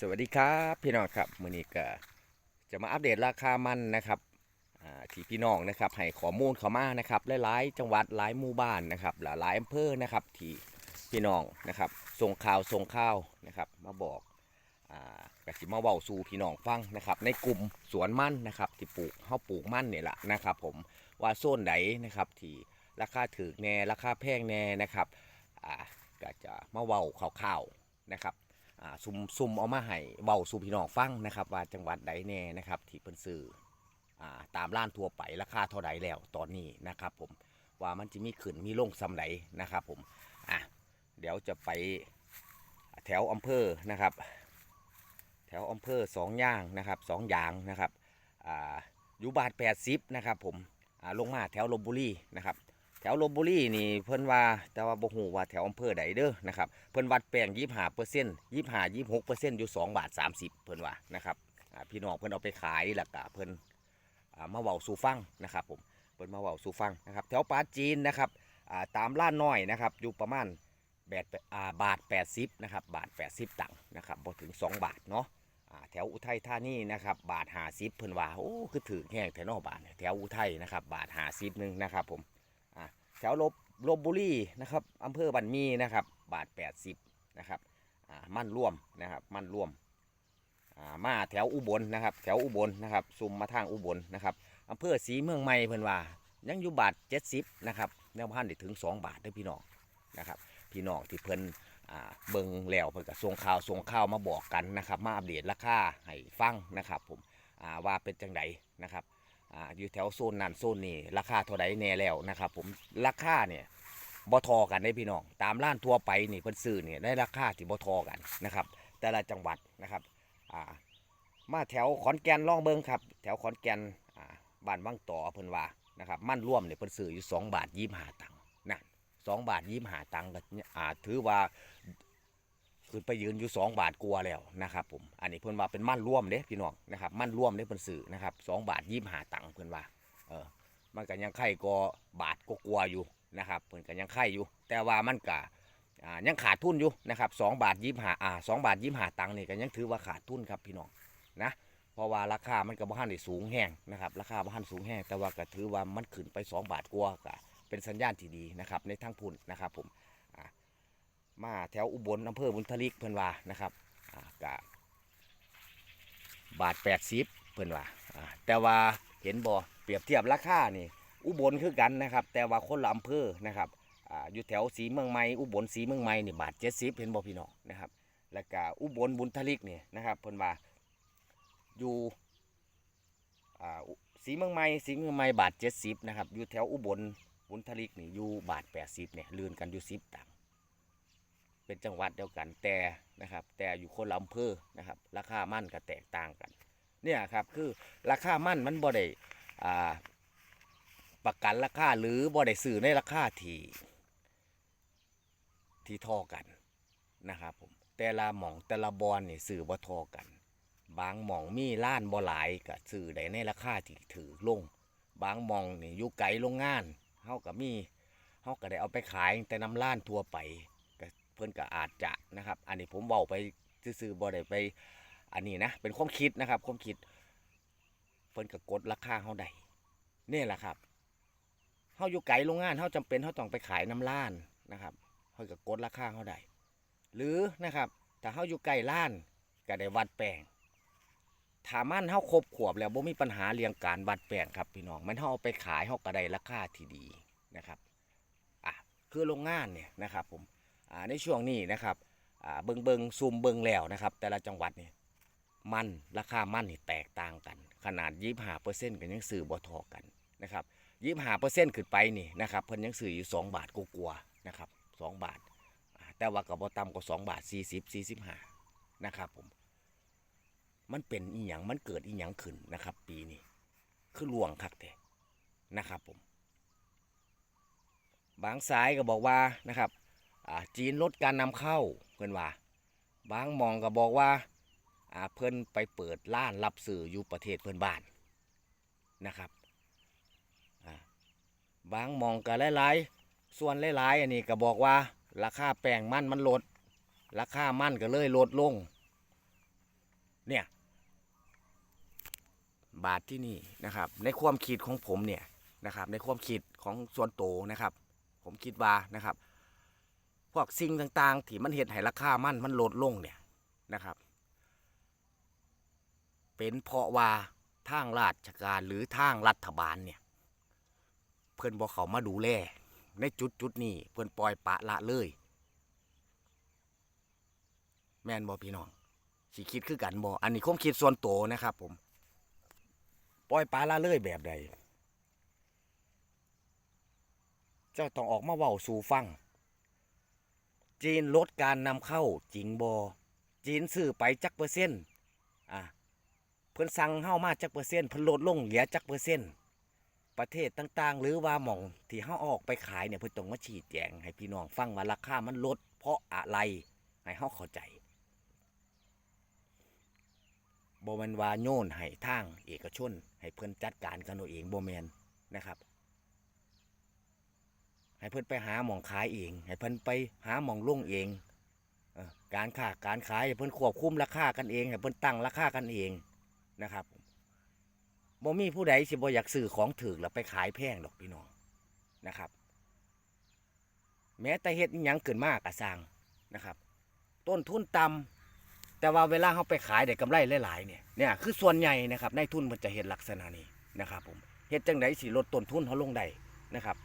สวัสดีครับพี่น้องครับมือนี้ก็จะมาอัปเดตราคามันนะครับที่พี่น้องนะครับให้ข้อมูลเข้ามานะครับหลายๆจังหวัดหลายหมู่บ้านนะครับหลายอำเภอนะครับที่พี่น้องนะครับส่งข่าวส่งข่าวนะครับมาบอกอ่ากสิมาเว้าสู่พี่น้องฟังนะครับ ในกลุ่มสวนมันนะครับ ที่ปลูกเฮาปลูกมันเนี่ยแหละนะครับ ผมว่าโซนไหนนะครับที่ราคาถูกแน่ราคาแพงแน่นะครับก็จะมาเว้าข่าวๆนะครับ ซุมซุมเอามาให้เบาสู่พี่น้องฟังนะครับ ว่าจังหวัดใดแน่นะครับ ที่เพิ่นซื้ออาตามร้านทั่วไปราคาเท่าใดแล้วตอนนี้นะครับ ผมว่ามันจะมีขึ้นมีลงซำใดนะครับ ผมอะเดี๋ยวจะไปแถวอำเภอนะครับ แถวอำเภอสองย่างนะครับสองยางนะครับอ่าอยู่บาท80นะครับ ผมลงมาแถวลบบุรีนะครับ ถวลบบุรีนี่เพิ่นว่าแต่ว่าบ่ฮู้ว่าแถวอำเภอใดเด้อนะครับเพิ่นวัดแป้ง25เปอร์เซ็นต์25 26เปอร์เซ็นต์อยู่2บาท30 เพิ่นว่านะครับพี่น้องเพิ่นเอาไปขายแล้วก็เพิ่นมาเว้าสู่ฟังนะครับผมเพิ่นมาเว้าสู่ฟังนะครับแถวปาจีนนะครับตามล้านน้อยนะครับอยู่ประมาณแบดอ่าบาท 80นะครับบาท 80 ตังค์นะครับบ่ถึง 2 บาทเนาะแถวอุทัยธานีนะครับบาท50เพิ่นว่าโอ้คือถือแห้งแถวนอกบาทแถวอุทัยนะครับบาท50นึงนะครับผม ถวลบลบบุรีนะครับอำเภอบันมีนะครับ บาท 80นะครับมั่นร่วมนะครับ มั่นร่วมมาแถวอุบลนะครับ แถวอุบลนะครับซุ่มมาทางอุบลนะครับอำเภอศรีเมืองใหม่เพิ่นว่า ยังอยู่บาท 70นะครับแนวพันได้ถึง 2 บาทเด้พี่น้องนะครับ พี่น้องที่เพิ่นอ่าเบิ่งแล้วเพิ่นก็ส่งข่าวส่งข่าวมาบอกกันนะครับ มาอัปเดตราคาให้ฟังนะครับผมว่าเป็นจังไดนะครับ อ่าอยู่แถวโซนนั้นโซนนี้ราคาเท่าไดแน่แล้วนะครับ ผมราคาเนี่ยบ่ทอกันได้พี่น้องตามร้านทั่วไปนี่เพิ่นซื้อเนี่ยได้ราคาที่บ่ทอกันนะครับ แต่ละจังหวัดนะครับอ่ามาแถวขอนแก่นล่องเบิงครับ แถวขอนแก่นอ่าบ้านวังต่อเพิ่นว่านะครับมั่นร่วมเนี่ยเพิ่นซื้ออยู่2บาท25ตังค์นะ2บาท25ตังค์ก็อ่าถือว่า ขึ้นไปยืนอยู่ 2 บาทกลัวแล้วนะครับผมอันนี้เพิ่อนว่าเป็นมั่นร่วมเด้พี่น้องนะครับมั่นร่วมเด้เพิ่อนซื้อนะครับ2บาท25ตังค์เพิ่อนว่าเออมันก็ยังไข่ก็บาทก็กลัวอยู่นะครับเพิ่นก็ยังไข่อยู่ แต่ว่ามันก็อ่ายังขาดทุนอยู่นะครับสองบาทยี่ห้าอ่าสองบาทยี่หาตังค์นี่ก็ยังถือว่าขาดทุนครับพี่น้องนะเพราะว่าราคามันก็บ่ทันได้สูงแห้งนะครับราคาบ่ทันสูงแห้งแต่ว่าก็ถือว่ามันขึ้นไป 2 บาทกว่าก็เป็นสัญญาณที่ดีนะครับในทางพุ่นนะครับผม มาแถวอุบลอำเภอบุญทลิกเพิ่อนว่านะครับอ่าก็บาท80เพิ่อนว่าแต่ว่าเห็นบ่เปรียบเทียบราคานี่อุบลคือกันนะครับ แต่ว่าคนละอำเภอนะครับออยู่แถวสีเมืองใหม่อุบลสีเมืองใหม่นี่บาท70เห็นบ่พี่น้องนะครับ แล้วก็อุบลบุญทลิกนี่นะครับเพิ่อนว่าอยู่สีเมืองใหม่สีเมืองใหม่บาท70นะครับอยู่แถวอุบลบุญทลิกนี่อยู่บาท80เนี่ยลื่นกันอยู่10ตัง เป็นจังหวัดเดียวกันแต่นะครับ แต่อยู่คนละอำเภอนะครับ ราคามั่นก็แตกต่างกัน เนี่ยครับคือราคามั่นมันบ่ได้ประกันราคาหรือบ่ได้ซื้อในราคาที่ที่เทอกันนะครับผมแต่ละหม่องแต่ละบอนนี่ซื้อบ่เทอกัน บางหม่องมีล้านบ่หลายก็ซื้อได้ในราคาที่ถือลง บางหม่องนี่อยู่ไกลโรงงานเฮาก็มีเฮาก็ได้เอาไปขายแต่น้ำล้านทั่วไป เพิ่นก็อาจจะนะครับ อันนี้ผมเว้าไปซื่อๆบ่ได้ไปอันนี้นะเป็นความคิดนะครับความคิด เพิ่นก็กดราคาเฮาได้นี่แหละครับเฮาอยู่ไกลโรงงานเฮาจำเป็นเฮาต้องไปขายน้ำล้านนะครับเฮาก็กดราคาเฮาได้หรือนะครับถ้าเฮาอยู่ใกลล้านก็ได้วัดแป้งถามันเฮาครบขวบแล้วบ่มีปัญหาเรื่องการวัดแป้งครับพี่น้องมันเฮาเอาไปขายเฮาก็ได้ราคาที่ดีนะครับอะคือโรงงานเนี่ยนะครับผม ในช่วงนี้นะครับเบิงเบิงซูมเบิงแล้วนะครับ แต่ละจังหวัดเนี่ยมันราคามันนี่แตกต่างกัน ขนาดยี่ห้าเปอร์เซ็นต์กันยังซื้อบ่ทอกันนะครับยี่ห้าเปอร์เซ็นต์ขึ้นไปนี่นะครับเพิ่นยังซื้ออยู่สองบาทกลัวๆนะครับสองบาท แต่ว่ากับบ่ต่ำกว่าสองบาทสี่สิบสี่สิบห้านะครับผมมันเป็นอีหยังมันเกิดอีหยังขึ้นนะครับ ปีนี้คือลวงคักแต่นะครับผม บางสายก็บอกว่านะครับ จีนลดการนำเข้าเพิ่อนว่า บางมองก็บอกว่าเพิ่อนไปเปิดร้านรับสื่ออยู่ประเทศเพื่อนบ้านนะครับบางมองก็หลายๆส่วนหลายๆอันนี้ก็บอกว่าราคาแป้งมันมันลด ราคามันก็เลยลดลง เนี่ย บาทที่นี่นะครับ ในความคิดของผมเนี่ยนะครับ ในความคิดของส่วนโตวนะครับ ผมคิดว่านะครับ พวกสิ่งต่างๆ ที่มันเห็นให้ราคามันมันลดลงเนี่ยนะครับ เป็นเพราะว่าทางราชการหรือทางรัฐบาลเนี่ย เพื่อนบอกเขามาดูแลในจุดจุดๆนี้เพื่อนปล่อยปละละเลย แม่นบอพี่น้องสิคิดคือกันบออันนี้ความคิดส่วนตัวนะครับผม ปล่อยปละละเลยแบบใด เจ้าต้องออกมาเว้าสู่ฟัง จีนลดการนำเข้าจริงบอจีนซื้อไปจักเปอร์เซ็นต์อะเพิ่นสั่งเฮามาจักเปอร์เซ็นต์เพิ่นลดลงเหลือจักเปอร์เซ็นต์ประเทศต่างๆ หรือว่าหม่องที่เฮาเอาออกไปขายเนี่ยเพิ่นต้องมาชี้แจงให้พี่น้องฟังว่าราคามันลด เพราะอะไรให้เฮาเข้าใจบ่แม่นว่าโยนให้ทางเอกชน ให้เพิ่นจัดการกันเอาเองบ่แม่นนะครับ ให้เพิ่นไปหาหมองขายเอง ให้เพิ่นไปหาหมองลงเองเอการค้าการขายให้เพิ่นควบคุมราคากันเองให้เพิ่นตั้งราคากันเองนะครับบ่มีผู้ใดสิบ่อยากซื้อของถูกแล้วไปขายแพงดอกพี่น้องนะครับ แม้แต่เฮ็ดยังเกินมากกะสร้างนะครับ ต้นทุนต่ำแต่ว่าเวลาเขาไปขายได้กำไรหลายๆเนี่ยเนี่ยคือส่วนใหญ่นะครับในทุนมันจะเฮ็ดลักษณะนี้นะครับผมเฮ็ดจังไดสิลดต้นทุนเขาลงได้นะครับ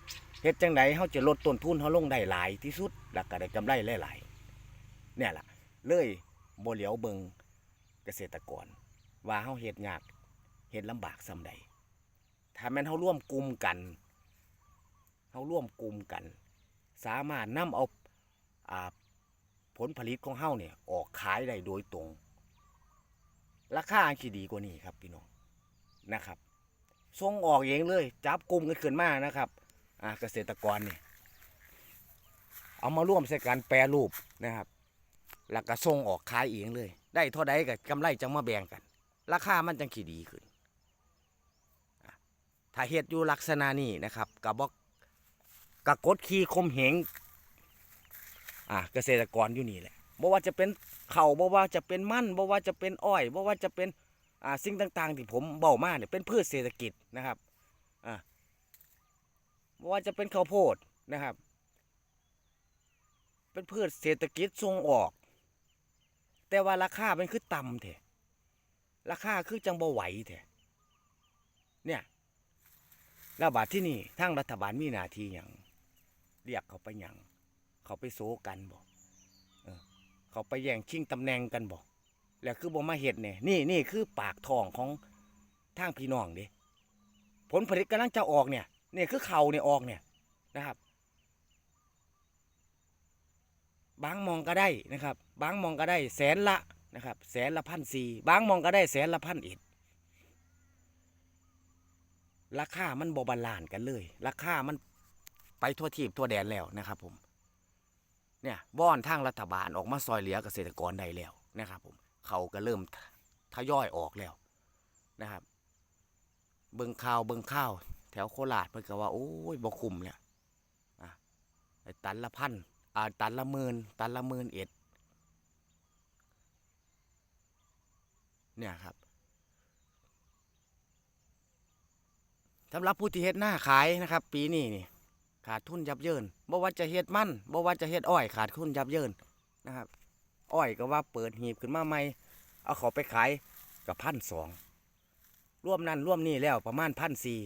เฮ็ดจังไดเฮาจะลดต้นทุนเฮาลงได้หลายที่สุดแล้วก็ได้กำไรหลายๆเนี่ยล่ะ เลยบ่เหลียวเบิงเกษตรกร ว่าเฮาเฮ็ดยากเฮ็ดลำบากส่ำใดถ้าแม่นเฮาร่วมกลุ่มกันเฮาร่วมกลุ่มกัน สามารถนำเอาอ่าผลผลิตของเฮาเนี่ยออกขายได้โดยตรง ราคาอันสิดีกว่านี้ครับพี่น้องนะครับส่งออกเองเลย จับกลุ่มกันขึ้นมานะครับ เกษตรกรเนี่ยเอามาร่วมใส่การแปรรูปนะครับแล้วก็ส่งออกขายเองเลย ได้เท่าใดกับกำไรจังมาแบ่งกัน ราคามันจังขี่ดีขึ้นถ้าเฮ็ดอยู่ลักษณะนี้นะครับกับบอกกระกดขี่คมเหงอ่าเกษตรกรอยู่นี่แหละบ่ว่าจะเป็นเขาวบ่ว่าจะเป็นมันบ่ว่าจะเป็นอ้อยบ่ว่าจะเป็นอ่าสิ่งต่าง ๆ ที่ผมเบามาเนี่ยเป็นพืชเศรษฐกิจนะครับไม่ ว่าจะเป็นข้าวโพดนะครับ เป็นพืชเศรษฐกิจส่งออก แต่ว่าราคามันคือต่ำแท้ราคาคือจังบ่ไหวแท้เนี่ยแล้วบาดที่นี่ทางรัฐบาลมีหน้าที่อย่างเรียกเขาไปอย่างเขาไปโซกันบอกเขาไปแย่งชิงตำแหน่งกันบอกแล้วคือบ่มาเห็ดเนี่ยนี่นี่คือปากทองของทางพี่น้องเด้ผลผลิตกำลังจะออกเนี่ย เนี่ยคือเข่าเนี่ยออกเนี่ยนะครับ บางมองก็ได้นะครับ บางมองก็ได้แสนละนะครับ แสนละพันสี่บางมองก็ได้แสนละพันเอ็ดราคามันบบาลานกันเลย ราคามันไปทั่วทีบทั่วแดนแล้วนะครับผม เนี่ยว่อนทางรัฐบาลออกมาซอยเหลือเกษตรกรได้แล้วนะครับผม เขาก็เริ่มทยอยออกแล้วนะครับ เบิงข่าวเบิงข้าว แถวโคราชเพิ่นก็ว่าโอ้ยบ่คุ้มเนี่ยอะตันละพันอ่าตันละหมื่นตันละหมื่นเอ็ดเนี่ยครับสำหรับผู้ที่เฮ็ดหน้าขายนะครับ ปีนี้นี่ขาดทุนยับเยินบ่ว่าจะเฮ็ดมันบ่ว่าจะเฮ็ดอ้อยขาดทุนยับเยินนะครับ อ้อยก็ว่าเปิดหีบขึ้นมาใหม่เอาเขาไปขายกับพันสองร่วมนั้นร่วมนี่แล้วประมาณพันสี่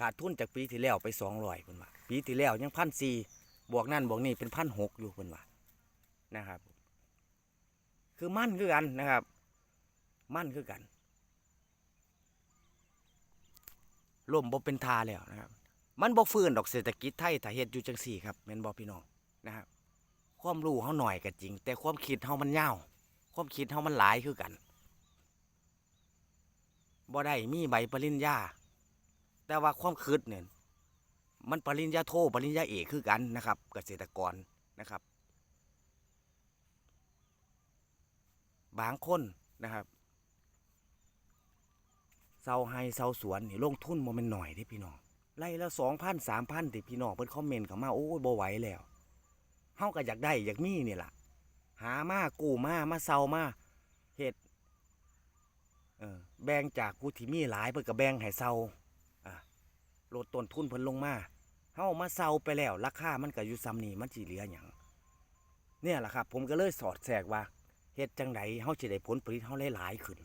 ขาดทุนจากปีที่แล้วไปสองร้อยเพิ่นว่าปีที่แล้วยังพันสี่บวกนั่นบวกนี่เป็นพันหกอยู่เพิ่นว่านะครับ คือมั่นคือกันนะครับ มั่นคือกันล่มบ่เป็นทาแล้วนะครับ มันบ่ฟื้นดอกเศรษฐกิจไทยถ้าเฮ็ดอยู่จังสี่ครับแม่นบ่พี่น้องนะครับ ความรู้เฮาหน่อยก็จริง แต่ความคิดเฮามันยาวความคิดเฮามันหลายคือกันบ่ได้มีใบปริญญา แต่ว่าความคิดเนี่ยมันปริญญาโทปริญญาเอกคือกันนะครับ เกษตรกรนะครับ บางคนนะครับเสาไฮเสาสวนนี่ลงทุนโมเมนหน่อยเด้พี่น้องไล่ละสองพันสามพันติพี่น้องเพิ่นคอมเมนต์เข้ามาโอ้ยบ่ไหวแล้วเฮาก็อยากได้อยากมีนี่แหละหามากู้มามาเซามาเฮ็ดแบ่งจากผู้ที่มีหลายเพิ่นก็แบ่งให้เซา ลดต้นทุนเพิ่นลงมาเฮามาเซาไปแล้ว ราคามันก็อยู่ซ้ำนี่มันสิเหลือหยังเนี่ยแหละครับ ผมก็เลยสอดแทรกว่าเฮ็ดจังไดเฮาสิได้ผลผลิตเฮาหลายๆขึ้น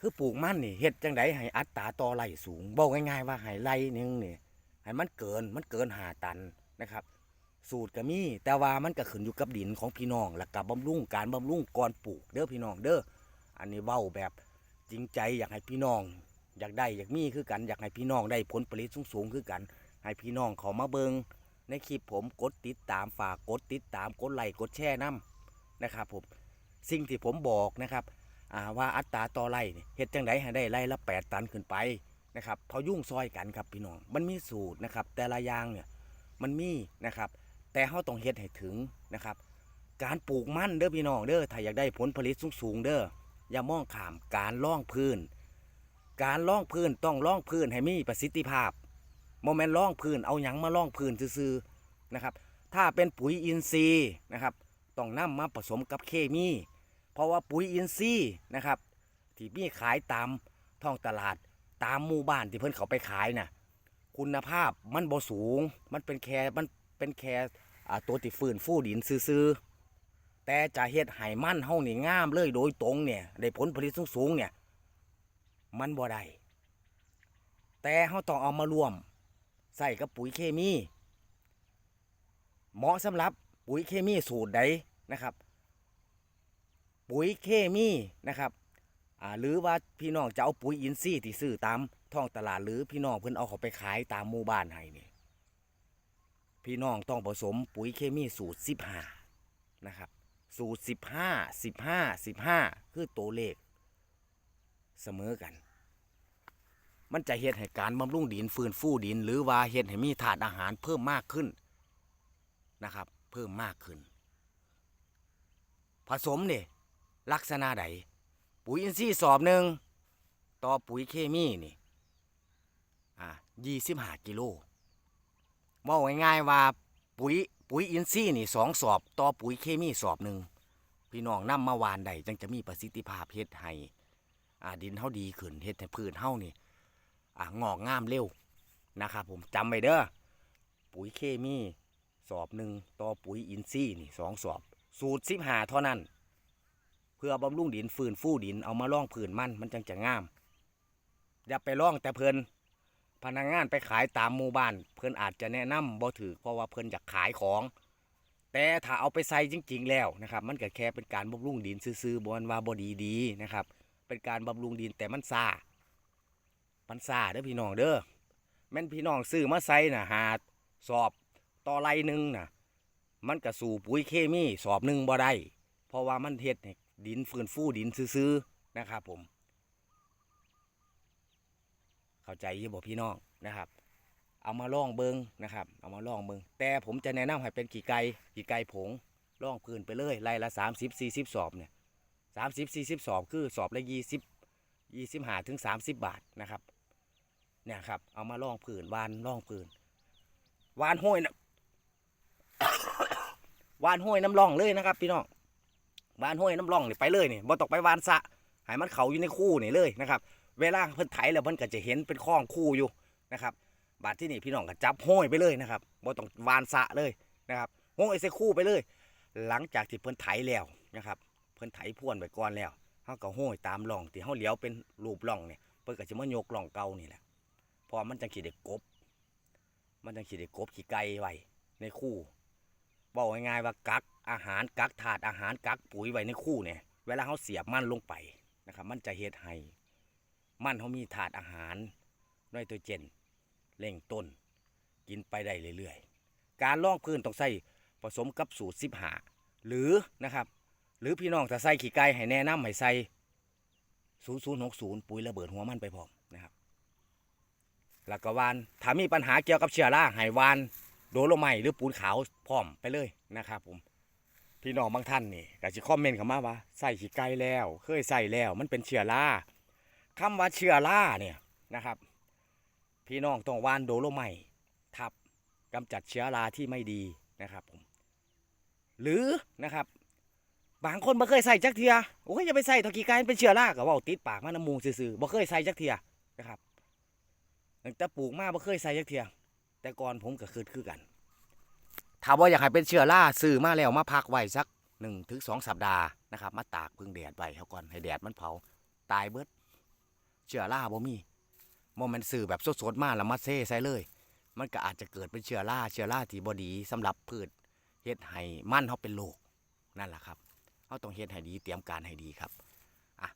คือปลูกมันนี่เฮ็ดจังไดให้อัตราต่อไร่สูงบอกง่ายๆว่าให้ไร่หนึงนี่ให้มันเกินมันเกินหาตันนะครับ สูตรก็มี แต่ว่ามันก็ขึ้นอยู่กับดินของพี่น้อง และกับบำรุงการบำรุงก่อนปลูกเด้อพี่น้องเด้ออันนี้เว้าแบบ จริงใจอยากให้พี่น้อง อยากได้อยากมีคือกัน อยากให้พี่น้องได้ผลผลิตสูงๆคือกัน ให้พี่น้องเขามาเบิงในคลิปผมกดติดตามฝากกดติดตามกดไลค์กดแชร์นํนะครับผมสิ่งที่ผมบอกนะครับว่าอัตราต่อไร่เฮ็ดจังไดให้ได้ไร่ละ 8 ตันขึ้นไปนะครับพอยุ่งซอยกันครับพี่น้องมันมีสูตรนะครับแต่ละอย่างเนี่ยมันมีนะครับ แต่เขาต้องเฮ็ดให้ถึงนะครับ การปลูกมั่นเด้อพี่น้องเด้อถ้าอยากได้ผลผลิตสูงๆเด้อ อย่ามองขามการล่องพื้น การล่องพื้นต้องล่องพื้นให้มีประสิทธิภาพโมเมนต์ล่องพื้นเอาหยังมาล่องพื้นซื่อๆนะครับ ถ้าเป็นปุ๋ยอินทรีย์นะครับต้องนำมาผสมกับเคมี เพราะว่าปุ๋ยอินทรีย์นะครับที่มีขายตามท้องตลาดตามหมู่บ้านที่เพิ่นเขาไปขายน่ะคุณภาพมันบ่สูง มันเป็นแค่มันเป็นแค่ตัวที่ฟื้นฟูดินซื่อๆ แต่จะเฮ็ดให้มันเฮานี่งามเลยโดยตรงเนี่ยได้ผลผลิตสูงๆเนี่ย มันบ่ได้แต่เขาต้องเอามารวม ใส่กับปุ๋ยเคมี เหมาะสำหรับปุ๋ยเคมีสูตรใดนะครับ ปุ๋ยเคมีนะครับหรือว่าพี่น้องจะเอาปุ๋ยอินทรีย์ที่ซื้อตามท้องตลาดหรือพี่น้องเพิ่นเอาเขาไปขายตามหมู่บ้านให้นี่พี่น้องต้องผสมปุ๋ยเคมีสูตร 15 นะครับ สูตร15 15 15คือตัวเลข เสมอกัน มันจะเฮ็ดให้การบำรุงดินฟื้นฟูดิน หรือว่าเฮ็ดให้มีถาดอาหารเพิ่มมากขึ้นนะครับ เพิ่มมากขึ้น ผสมเนี่ยลักษณะใดปุ๋ยอินทรีย์สอบหนึ่งต่อปุ๋ยเคมีนี่อ่ายี่สิบห้ากิโลว่าง่ายๆว่าปุ๋ย ปุ๋ยอินทรีย์นี่สองสอบต่อปุ๋ยเคมีสอบหนึ่งพี่น้องนำมาวานได้จังจะมีประสิทธิภาพเฮ็ดให้อ่าดินเฮาดีขึ้นเฮ็ดให้พืชเฮานี่อ่างอกงามเร็วนะครับผมจำไว้เด้อปุ๋ยเคมีสอบหนึ่งต่อปุ๋ยอินทรีย์นี่สองสอบ สูตรสิบหาเท่านั้น เพื่อบำรุงดินฟื้นฟูดินเอามาล่องผืนมันมันจังจะงาม อย่าไปล่องแต่เพิ่น พนักงานไปขายตามหมู่บ้าน เพิ่อนอาจจะแนะนำบ่ถือเพราะว่าเพิ่อนอยากขายของ แต่ถ้าเอาไปใส่จริง ๆ แล้วนะครับ มันก็แค่เป็นการบำรุงดินซื่อๆบ่แม่นว่าบ่ดีดีนะครับ เป็นการบำรุงดินแต่มันซามันซาเด้อพี่น้องเด้อแม่นพี่น้องซื้อมาใส่น่ะหาสอบต่อไรหนึ่งน่ะ มันก็สู่ปุ๋ยเคมีสอบหนึ่งบ่ได้เพราะว่ามันเฮ็ดดินฟื้นฟูดินซื่อๆนะครับผม เข้าใจยี่บ่พี่น้องนะครับ เอามาล่องเบิงนะครับ เอามาล่องเบิงแต่ผมจะแนะนำให้เป็นกี่ไก่กี่ไก่ผงล่องพื้นไปเลยไล่ละสามสิบสี่สิบสอบเนี่ยสามสิบสี่สิบสอบคือสอบละยี่สิบยี่สิบห้าถึงสามสิบบาทนะครับเนี่ยครับ เอามาล่องผืนวานล่องผืนวานห้อยนะวานห้อยน้ำร่องเลยนะครับพี่น้องวานห้อยน้ำร่องนี่ไปเลยนี่บ่ต้องไปวานสะให้มันเขาอยู่ในคู่นี่เลยนะครับ เวลาเพิ่นไถแล้วเพิ่นก็จะเห็นเป็นคลองคู่อยู่นะครับ บาดที่นี่พี่น้องก็จับห้อยไปเลยนะครับบ่ต้องวานสะเลยนะครับห้อยใส่คู่ไปเลย หลังจากที่เพิ่นไถแล้วนะครับเพิ่นไถพ่วนไปก่อนแล้วเฮาก็ห้อยตามร่องที่เฮาเหลียวเป็นรูปร่องเนี่ยเพิ่นก็จะมายกร่องเก่านี่แหละพอมันจังสิได้กบ มันจังสิได้กบขี้ไก่ไว้ในคู่บอกง่ายๆว่ากักอาหารกักถาดอาหารกักปุ๋ยไว้ในคู่เนี่ยเวลาเฮาเสียบมันลงไปนะครับ มันจะเฮ็ดให้ มันเฮามีถาดอาหารไนโตรเจนเร่งต้น กินไปได้เรื่อยๆ การล่องพื้นต้องใส่ผสมกับสูตรสิบหาหรือนะครับ หรือพี่น้องจะใส่ขี้ไก่ให้แนะนำให้ใส่ศูนย์ศูนย์หกศูนย์ปุ๋ยระเบิดหัวมันไปพร้อมนะครับแล้วก็วานถ้ามีปัญหาเกี่ยวกับเชื้อราให้วานโดโลไมหรือปูนขาวพร้อมไปเลยนะครับผมพี่น้องบางท่านนี่ก็จะคอมเมนต์เข้ามาว่าใส่ขี้ไก่แล้ว เคยใส่แล้ว มันเป็นเชื้อรา คำว่าเชื้อราเนี่ยนะครับ พี่น้องต้องวานโดโลไมต์ทับกำจัดเชื้อราที่ไม่ดีนะครับผมหรือนะครับบางคนบ่เคยใส่จักเทียโอ้ยอย่าไปใส่เถอกี้กายมันเป็นเชื้อราก็เว้าติดปากมาน้ำมูกซื่อๆบ่เคยใส่จักเทียนะครับตั้งแต่ปลูกมาบ่เคยใส่จักเทีย แต่ก่อนผมก็คือคือกันถ้าว่าอยากให้เป็นเชื้อราซื้อมาแล้วมาพักไว้สักหนึ่งถึงสองสัปดาห์นะครับ มาตากพึ่งแดดไว้เขาก่อนให้แดดมันเผาตายเบิด เชื้อราบ่มีโมเมันซื้อแบบสดๆมาแล้วมาเซ่ใส่เลย มันก็อาจจะเกิดเป็นเชื้อราเชื้อราที่บ่ดีสำหรับพืชเฮ็ดให้มั่นเฮาเป็นโรคนั่นแหละครับเฮาต้องเฮ็ดให้ดีเตรียมการให้ดีครับอะ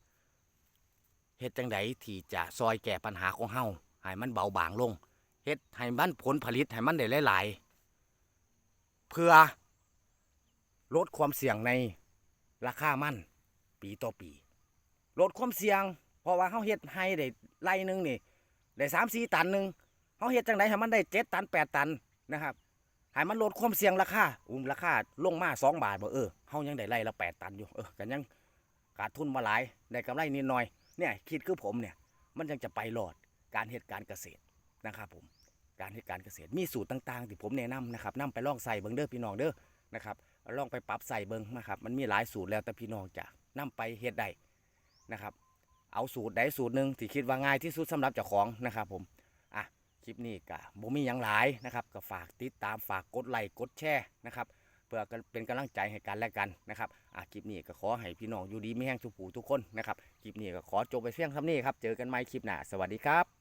เฮ็ดจังไดที่จะซอยแก้ปัญหาของเฮาให้มันเบาบางลงเฮ็ดให้มันผลผลิตให้มันได้หลายๆเพื่อลดความเสี่ยงในราคามันปีต่อปี ลดความเสี่ยง เพราะว่าเฮาเฮ็ดให้ได้ไร่หนึ่งนี่ได้สามสี่ตันหนึ่งเขาเฮ็ดจังไดให้มันได้เจ็ดตันแปดตันนะครับให้มันลดความเสี่ยงราคาอุ้มราคาลงมาสองบาทบ่เออเฮายังได้ไร่ละแปดตันอยู่เออกันยังขาดทุนมาหลายได้กำไรนิดหน่อยเนี่ยคิดคือผมเนี่ยมันยังจะไปรอดการเฮ็ดการเกษตรนะครับผมการเฮ็ดการเกษตรมีสูตรต่างๆที่ผมแนะนำนะครับนำไปลองใส่เบิ่งเด้อพี่น้องเด้อนะครับลองไปปรับใส่เบิ่งนะครับมันมีหลายสูตรแล้วแต่พี่น้องจะนำไปเฮ็ดได้นะครับ เอาสูตรใดสูตรหนึ่งที่คิดว่าง่ายที่สุดสำหรับเจ้าของนะครับผมอะคลิปนี้ก็บ่มีอย่างหลายนะครับก็ฝากติดตามฝากกดไลค์กดแชร์นะครับเพื่อเป็นกำลังใจให้กันและกันนะครับอะคลิปนี้ก็ขอให้พี่น้องอยู่ดีไม่แห้งทุกผู้ทุกคนนะครับคลิปนี้ก็ขอจบไปเพียงเท่านี้ครับเจอกันใหม่คลิปหน้าสวัสดีครับ